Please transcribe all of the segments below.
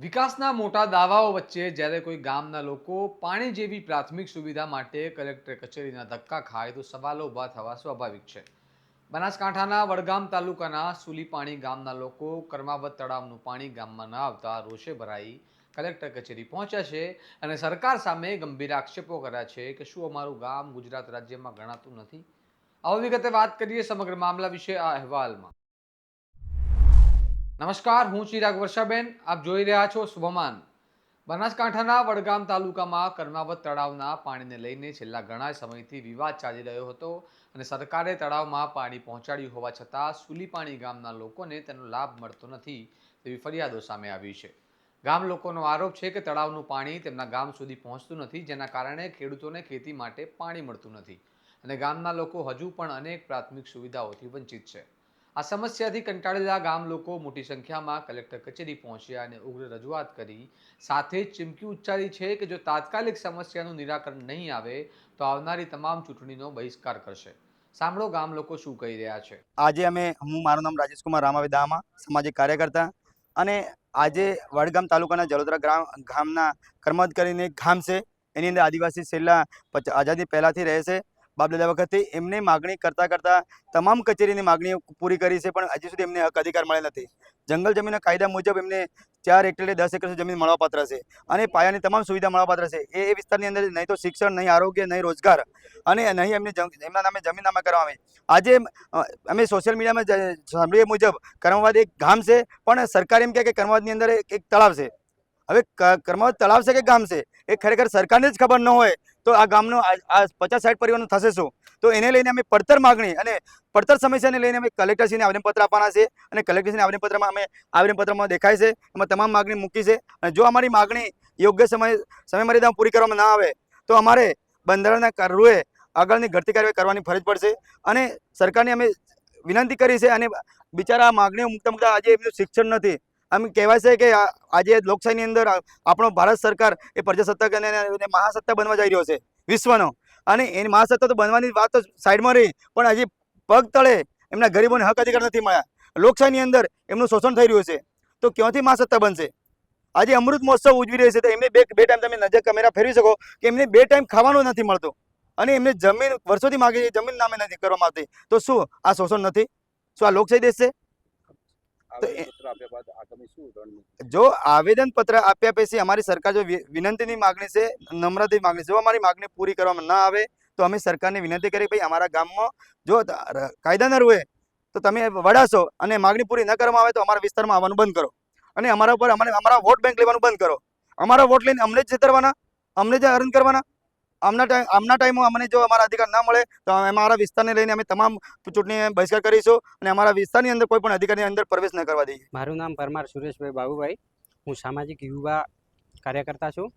વિકાસના મોટા દાવાઓ વચ્ચે જ્યારે કોઈ ગામના લોકો પાણી જેવી પ્રાથમિક સુવિધા માટે કલેક્ટર કચેરીના ધક્કા ખાય તો સવાલો ઊભા થવા સ્વાભાવિક છે. બનાસકાંઠાના વડગામ તાલુકાના સુલીપાણી ગામના લોકો કર્માવત તળાવનું પાણી ગામમાં ન આવતા રોષે ભરાઈ કલેક્ટર કચેરી પહોંચ્યા છે અને સરકાર સામે ગંભીર આક્ષેપો કર્યા છે કે શું અમારું ગામ ગુજરાત રાજ્યમાં ગણાતું નથી? આવો વિગતે વાત કરીએ સમગ્ર મામલા વિશે આ અહેવાલમાં. નમસ્કાર, હું ચિરાગ વર્ષાબેન. આપ જોઈ રહ્યા છો શુભમાન બનાસકાંઠાના વડગામ તાલુકામાં કર્માવત તળાવના પાણીને લઈને છેલ્લા ઘણા સમયથી વિવાદ ચાલી રહ્યો હતો અને સરકારે તળાવમાં પાણી પહોંચાડ્યું હોવા છતાં સુલીપાણી ગામના લોકોને તેનો લાભ મળતો નથી તેવી ફરિયાદો સામે આવી છે. ગામ લોકોનો આરોપ છે કે તળાવનું પાણી તેમના ગામ સુધી પહોંચતું નથી, જેના કારણે ખેડૂતોને ખેતી માટે પાણી મળતું નથી. અને ગામના લોકો હજુ પણ અનેક પ્રાથમિક સુવિધાઓથી વંચિત છે. આ સમસ્યાથી કંટાળેલા ગામ લોકો મોટી સંખ્યામાં કલેક્ટર કચેરી પહોંચ્યા અને ઉગ્ર રજૂઆત કરી. સાથે ચીમકી ઉચ્ચારી છે કે જો તાત્કાલિક સમસ્યાનું નિરાકરણ નહીં આવે, તો આવનારી તમામ ચૂંટણીનો બહિષ્કાર કરશે. સાંભળો ગામ લોકો શું કહી રહ્યા છે. આજે અમે, હું, મારું નામ રાજેશકુમાર રામાવી દામા, સામાજિક કાર્યકર્તા. અને આજે વડગામ તાલુકાના જલોદરા ગ્રામ, ગામના કર્મદ કરીને ગામ છે. એની અંદર આદિવાસી છેલ્લા આઝાદી પહેલાંથી રહે છે. બાપ દાદા વખતથી એમને માગણી કરતા કરતાં તમામ કચેરીની માગણીઓ પૂરી કરી છે, પણ હજી સુધી એમને હક અધિકાર મળે નથી. જંગલ જમીનના કાયદા મુજબ એમને ચાર હેક્ટરે દસ એકર જમીન મળવાપાત્ર છે અને પાયાની તમામ સુવિધા મળવાપાત્ર છે. એ એ વિસ્તારની અંદર નહીં તો શિક્ષણ, નહીં આરોગ્ય, નહીં રોજગાર અને નહીં એમને એમના નામે જમીન નામે કરવામાં આજે અમે સોશિયલ મીડિયામાં સાંભળીએ મુજબ કર્મવાદ એક ગામ છે, પણ સરકાર એમ કહે કે કર્મવાદની અંદર એક તળાવ છે. હવે કરમાવત તળાવ છે કે ગામ છે? એ ખરેખર સરકારને જ ખબર ન હોય, તો આ ગામનો આ પચાસ સાઠ પરિવારનું થશે શું? તો એને લઈને અમે પડતર માગણી અને પડતર સમસ્યાને લઈને અમે કલેક્ટરશ્રીને આવેદનપત્ર આપવાના છે અને કલેક્ટરશ્રીને આવેદનપત્રમાં અમે, આવેદનપત્રમાં દેખાય છે. એમાં તમામ માગણી મૂકી છે અને જો અમારી માગણી યોગ્ય સમય, સમયમર્યાદામાં પૂરી કરવામાં ના આવે, તો અમારે બંધારણના રૂએ આગળની ઘટતી કાર્યવાહી કરવાની ફરજ પડશે અને સરકારને અમે વિનંતી કરી છે અને બિચારા માગણીઓ મૂકતા મૂકતા આજે એમનું શિક્ષણ નથી. આમ કહેવાય છે કે આજે લોકશાહીની અંદર આપણો ભારત સરકાર એ પ્રજાસત્તાક અને મહાસત્તા બનવા જઈ રહ્યો છે, વિશ્વનો. અને એની મહાસત્તા તો બનવાની વાત તો સાઈડમાં રહી, પણ હજી પગ તળે એમના ગરીબોને હક અધિકાર નથી મળ્યા. લોકશાહીની અંદર એમનું શોષણ થઈ રહ્યું છે. તો ક્યાંથી મહાસત્તા બનશે? આજે અમૃત મહોત્સવ ઉજવી રહ્યો છે, તો એમને બે બે ટાઈમ તમે નજર કેમેરા ફેરવી શકો કે એમને બે ટાઈમ ખાવાનું નથી મળતું. અને એમને જમીન વર્ષોથી માગે છે, જમીન નામે નથી કરવામાં આવતી. તો શું આ શોષણ નથી? શું આ લોકશાહી દેશ છે તો એ- આવેદનપત્ર આપ્યા બાદ આગામી શું રણનીતિ જો આવેદન પત્ર આપ્યા પછી અમારી સરકાર જો વિનંતીની માગણી છે નમ્રતાની માગણી જો અમારી માગણી પૂરી કરવામાં ના આવે તો અમે સરકારને વિનંતી કરી ભાઈ અમારા ગામમાં જો કાયદા ન રૂએ તો તમે વડાશો અને માગણી પૂરી ન કરવામાં આવે તો અમારા વિસ્તારમાં આવવાનું બંધ કરો. અને અમારા ઉપર અમારે અમારા વોટ બેંક લેવાનું બંધ કરો. અમારા વોટ લઈને અમને જ છેતરવાના અમને જ અર્ન કરવાના આમના ટાઈમ આમના ટાઈમમાં અમને જો અમારા અધિકાર ના મળે, તો અમે અમારા વિસ્તારને લઈને અમે તમામ ચૂંટણી બહિષ્કાર કરીશું અને અમારા વિસ્તારની અંદર કોઈ પણ અધિકારની અંદર પ્રવેશ ન કરવા દઈએ. મારું નામ પરમાર સુરેશભાઈ બાબુભાઈ. હું સામાજિક યુવા કાર્યકર્તા છું.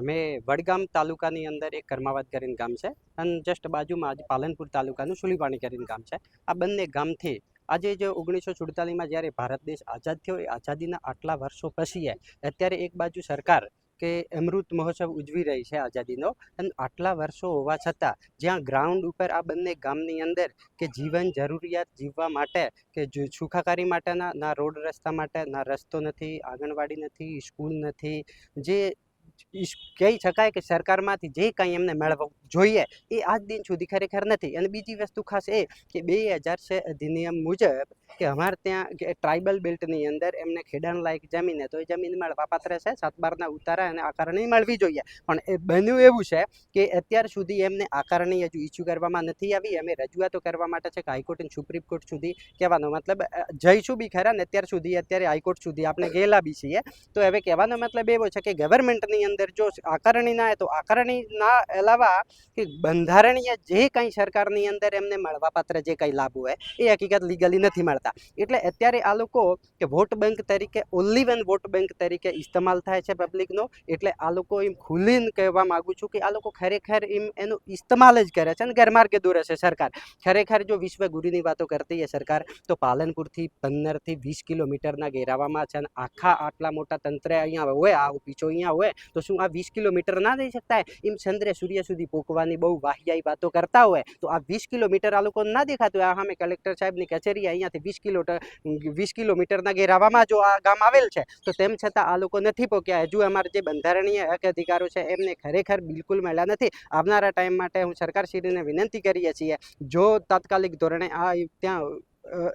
અમે વડગામ તાલુકાની અંદર એક કર્માવાદ કરીને ગામ છે અને જસ્ટ બાજુમાં આજે પાલનપુર તાલુકાનું સુલીપાણી કરીને ગામ છે. આ બંને ગામથી આજે જે ઓગણીસો સુડતાલીસમાં જ્યારે ભારત દેશ આઝાદ થયો, એ આઝાદીના આટલા વર્ષો પછી અત્યારે એક બાજુ સરકાર કે અમૃત મહોત્સવ ઉજવી રહી છે આઝાદીનો. અને આટલા વર્ષો હોવા છતાં, જ્યાં ગ્રાઉન્ડ ઉપર આ બંને ગામની અંદર કે જીવન જરૂરિયાત જીવવા માટે કે સુખાકારી માટેના, ના રોડ રસ્તા માટે, ના રસ્તો નથી, આંગણવાડી નથી સ્કૂલ નથી, જે કહી શકાય કે સરકારમાંથી જે કાંઈ એમને મેળવવું જોઈએ, એ આજ દિન સુધી ખરેખર નથી. અને બીજી વસ્તુ ખાસ એ કે બે હજાર છે, અધિનિયમ મુજબ કે અમારે ત્યાં ટ્રાઇબલ બેલ્ટની અંદર એમને ખેડાણ લાયક જમીન તો એ જમીન મળવા પાત્ર છે, સાત બારના ઉતારા અને આકારણી મળવી જોઈએ. પણ એ બન્યું એવું છે કે અત્યાર સુધી એમને આકારણી હજુ ઇસ્યુ કરવામાં નથી આવી. અમે રજૂઆતો કરવા માટે છે કે હાઈકોર્ટ અને સુપ્રીમ કોર્ટ સુધી કહેવાનો મતલબ જઈશું બી ખરા ને અત્યાર સુધી, અત્યારે હાઈકોર્ટ સુધી આપણે ગયેલા બી છીએ. તો હવે કહેવાનો મતલબ એવો છે કે ગવર્મેન્ટની અંદર જો આકારણી ના તો આકારણી ના અલાવા કે બંધારણીય જે કંઈ સરકારની અંદર એમને મળવાપાત્ર જે કંઈ લાભ હોય, એ હકીકત લીગલી નથી મળતા. એટલે અત્યારે આ લોકો કે વોટ બેંક તરીકે ઓનલી વન વોટ બેંક તરીકે ઇસ્તેમાલ થાય છે પબ્લિકનો એટલે આ લોકો એમ ખુલીને કહેવા માગું છું કે આ લોકો ખરેખર એમ એનો ઇસ્તેમાલ જ કરે છે અને ગેરમાર્ગે દોરે છે સરકાર. ખરેખર જો વિશ્વ ગુરુની વાતો કરતી છે સરકાર, તો પાલનપુરથી પંદરથી વીસ કિલોમીટરના ઘેરાવામાં છે અને આખા આટલા મોટા તંત્ર અહીંયા હોય, આ પીછો અહીંયા હોય તો શું આ વીસ કિલોમીટર ના દઈ શકતા? એમ ચંદ્રે સૂર્ય સુધી પોકવાની બહુ વાહિયાઈ વાતો કરતા હોય, તો આ વીસ કિલોમીટર આ લોકોને ના દેખાતું? આ સામે કલેક્ટર સાહેબની કચેરી અહીંયાથી વીસ કિલો વીસ કિલોમીટરના ઘેરાવામાં જો આ ગામ આવેલ છે, તો તેમ છતાં આ લોકો નથી પહોંચ્યા હજુ અમારા જે બંધારણીય હક અધિકારો છે, એમને ખરેખર બિલકુલ મળ્યા નથી. આવનારા ટાઈમ માટે હું સરકારશ્રીને વિનંતી કરીએ છીએ, જો તાત્કાલિક ધોરણે આ ત્યાં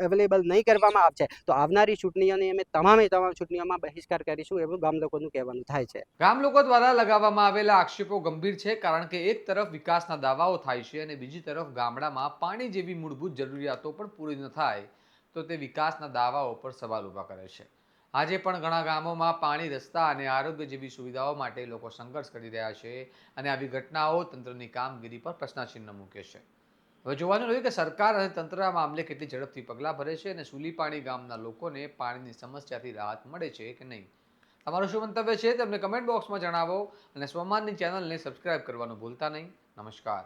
અવેલેબલ નહીં કરવામાં આવશે તો આવનારી ચૂંટણીઓની અમે તમામે તમામ ચૂંટણીઓમાં બહિષ્કાર કરીશું એવું ગામ લોકોનું કહેવાનું થાય છે. ગામ લોકો દ્વારા લગાવવામાં આવેલા આક્ષેપો ગંભીર છે કારણ કે એક તરફ વિકાસના દાવાઓ થાય છે અને બીજી તરફ ગામડામાં પાણી જેવી મૂળભૂત જરૂરિયાતો પણ પૂરી ન થાય તો તે વિકાસના દાવાઓ પર સવાલ ઊભા કરે છે. આજે પણ ઘણા ગામોમાં પાણી રસ્તા અને આરોગ્ય જેવી સુવિધાઓ માટે લોકો સંઘર્ષ કરી રહ્યા છે અને આવી ઘટનાઓ તંત્રની કામગીરી પર પ્રશ્નચિહ્ન મૂકે છે. હવે જોવાનું રહ્યું કે સરકાર અને તંત્ર આ મામલે કેટલી ઝડપથી પગલાં ભરે છે અને સુલીપાણી ગામના લોકોને પાણીની સમસ્યાથી રાહત મળે છે કે નહીં? તમારું શું મંતવ્ય છે તમને કમેન્ટ બોક્સમાં જણાવો અને સ્વમાનની ચેનલને સબસ્ક્રાઇબ કરવાનું ભૂલતા નહીં. નમસ્કાર.